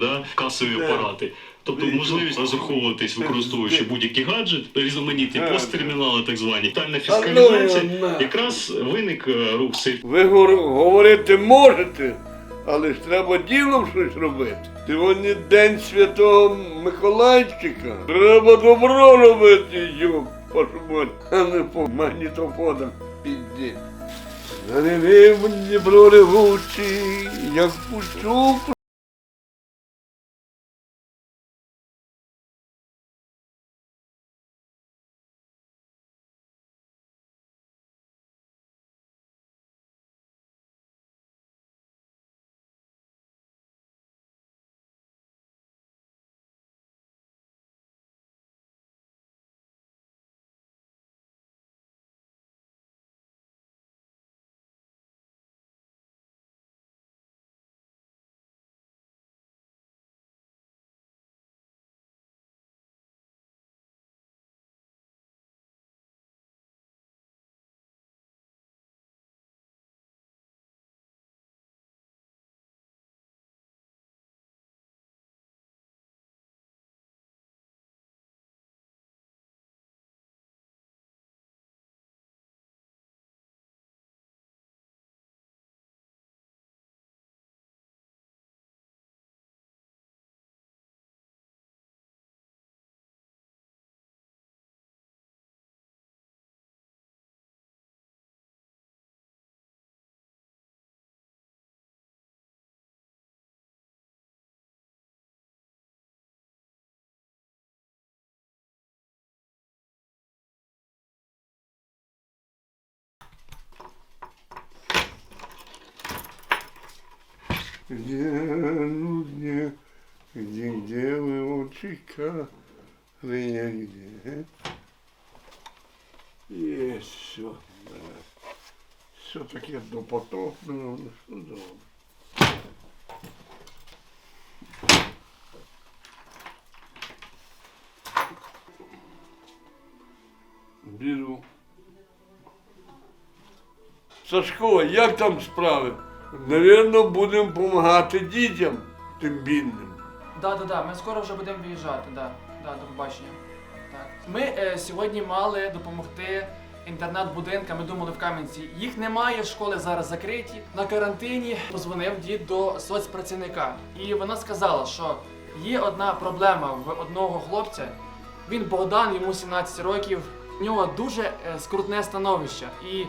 да, касові апарати. Тобто можливість розраховуватись, використовуючи будь-який гаджет, різноманітні посттермінали, так звані, тотальна Та ну фіскалізація. Якраз виник е, рух сейф Ви говорити можете, але ж треба ділом щось робити. Сьогодні день святого Миколайчика. Треба добро робити, йоп, пошумать, а не по магнітофонах піді. Заревів Дніпро ревучий, як пучу Где, ну где, вы очика, я где? Є все. Все таке допотопне, ну що добре. Беру. Сашко, як там справи? Навірно, будемо допомагати дітям, тим бідним. Да, да, да. Ми скоро вже будемо виїжджати. Да, да, до побачення. Так. Ми е, сьогодні мали допомогти інтернат-будинкам. Ми думали в Кам'янці. Їх немає, школи зараз закриті. На карантині позвонив дід до соцпрацівника, і вона сказала, що є одна проблема в одного хлопця. Він Богдан, йому 17 років. У нього дуже е, скрутне становище. І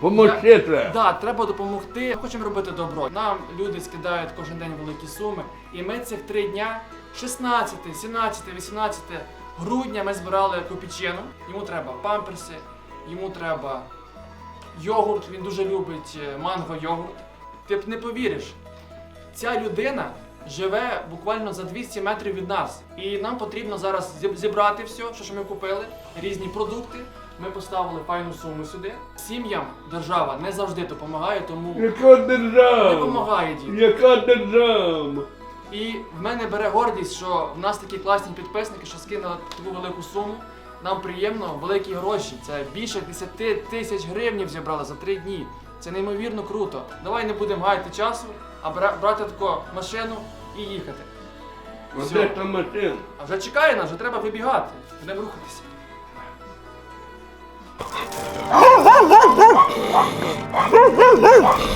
Помогти треба. Да, треба допомогти. Хочемо робити добро. Нам люди скидають кожен день великі суми. І ми цих три дня, 16, 17, 18 грудня, ми збирали копійчину. Йому треба памперси, йому треба йогурт. Він дуже любить е, манго йогурт. Ти б не повіриш, ця людина живе буквально за 200 метрів від нас. І нам потрібно зараз зібрати все, що ми купили, різні продукти. Ми поставили файну суму сюди. Сім'ям держава не завжди допомагає, тому Яка не держава? допомагає дітям. Яка держава? І в мене бере гордість, що в нас такі класні підписники, що скинули таку велику суму. Нам приємно, великі гроші. Це більше 10 тисяч гривнів зібрали за три дні. Це неймовірно круто. Давай не будемо гаяти часу, а бра- брати таку машину і їхати. Та машина? А вже чекає нас, вже треба вибігати. Будемо рухатися. 啊啊啊啊啊啊啊啊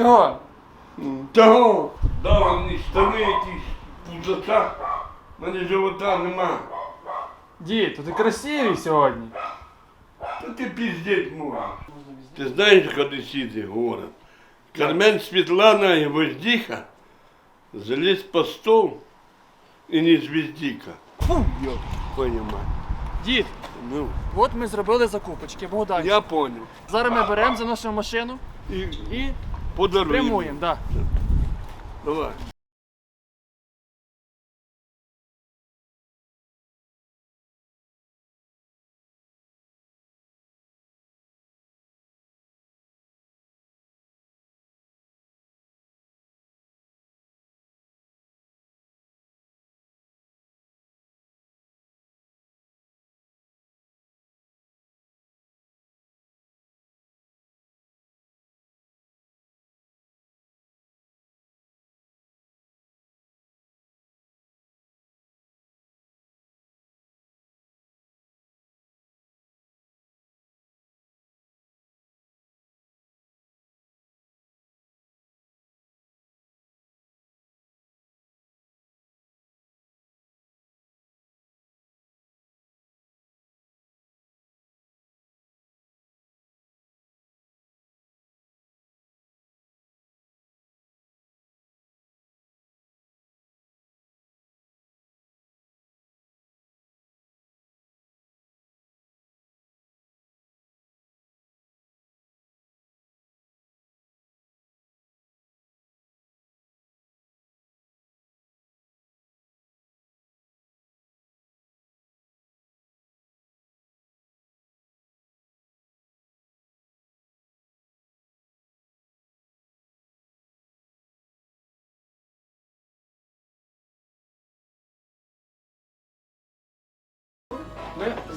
Чого? Того. Дали мені штани якісь пузата. У мене живота нема. Дід, то ти красивий сьогодні. Та ти піздець можеш. Ти знаєш, куди сіти город? Кармен Світлана і Воздіха заліз по стол і не звіздіка. Фу, йо, понимаю. Дід, Ну, от ми зробили закупочки, Богдан. я понял. Зараз ми беремо, заносимо в машину І і подаруємо. прямуємо. Да. Давай.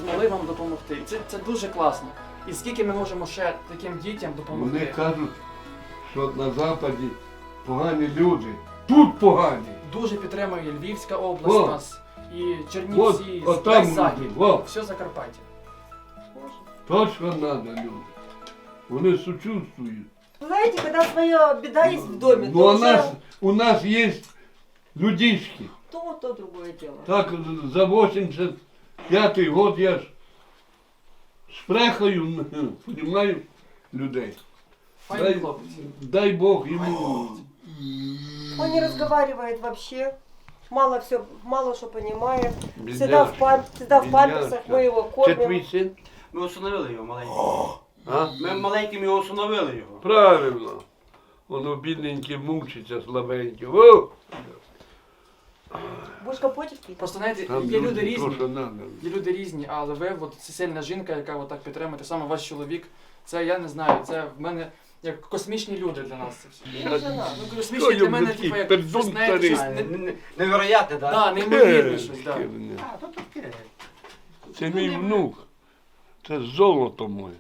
Змогли вам допомогти. Це, це дуже класно. І скільки ми можемо ще таким дітям допомогти? Вони кажуть, що на Западі погані люди. Тут погані. Дуже підтримує Львівська область О! нас, і Чернівці, от там весь захід, люди, о. все Закарпаття. То, що треба люди. Вони сочувствують. Знаете, когда своя беда есть в доме, Ну, то у уже нас, у нас є людишки. то, то другое дело. Так за 85 год я ж шпрехаю, понімаю, людей. Дай, дай Бог йому. Он не разговаривает вообще, мало все, мало что понимает. Всегда в, пам- всегда в памперсах, мы его Це твій кормим. син? Ми усиновили його маленьким. А? Ми маленьким його усиновили його. Правильно. Воно бідненьке мучиться, слабеньке. О! Будешь капотик? Просто знаєте, Там є люди то, різні. що надо. Є люди різні, але ви, от це сильна жінка, яка отак підтримує, так само ваш чоловік. Це я не знаю, це в мене як космічні люди для нас. Це все. Ну, жена. Ну, космічні для мене, типу, як щось, знаєте, щось не- Не- не- Невероятне, так? да, неймовірне щось, да. То. Це мій внук. Це золото моє.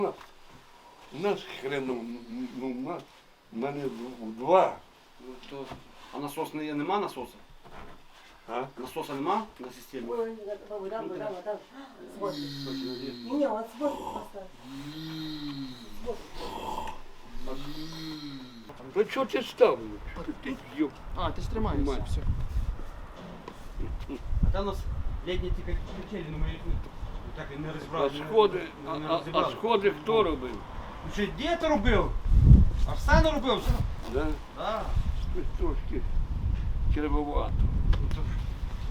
У нас хреном, ну, у нас, в мене в- два. Ну, то... А насос не, нема насоса? А? Насоса нема на системі? Ой, да, да, да, да, да. Вот. Не, вот сбоку поставь. Ну чого ти ставиш? Ти йоп. А, ти ж тримаєшся. Тримаю. Все. А там у нас літні тільки печелі, ну ми їх не- так і не А розібрали. сходи, не- а, не а, а розібрали. сходи хто робив? Ну що, дід робив? Арсен робив? Да? Так. Щось Трошки червовато.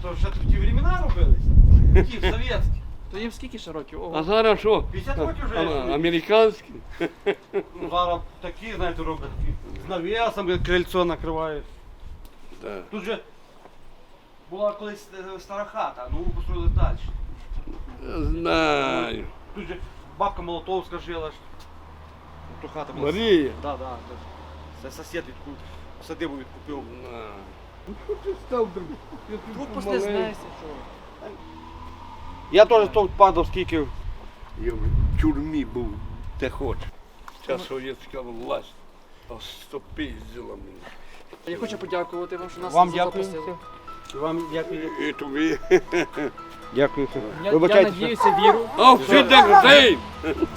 То ще в ті времена робились? Ті, совєтські. То їм скільки ще років? А зараз що? 50 років вже А, існує. Американські? Ну, зараз такі, знаєте, роблять. З навісом як крильцо накривають. Да. Тут же була колись е, стара хата, ну построїли далі. Знаю. Тут же бабка Молотовська жила. ж. Ту хата була. Марія. Да, да. Це сусід відку... садибу відкупив. Ну що ти став друг? Я тут послизнешся, що? Я теж тут падав скільки. Я в тюрмі був, де хоч. Ця совєтська власть остопиздила мене. Я хочу подякувати вам, що нас Вам запросили. Вам дякую. І тобі. Дякую. Я, я надіюся, віру. Auf Wiedersehen!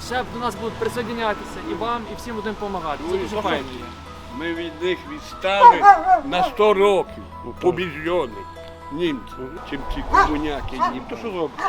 Ще до нас будуть присоединятися і вам, і всім будемо допомагати. Це Ну, дуже файно. є. Ми від них відстали на 100 років. Побіжджених. Німці. Чим ці комуняки То німці. що зробити?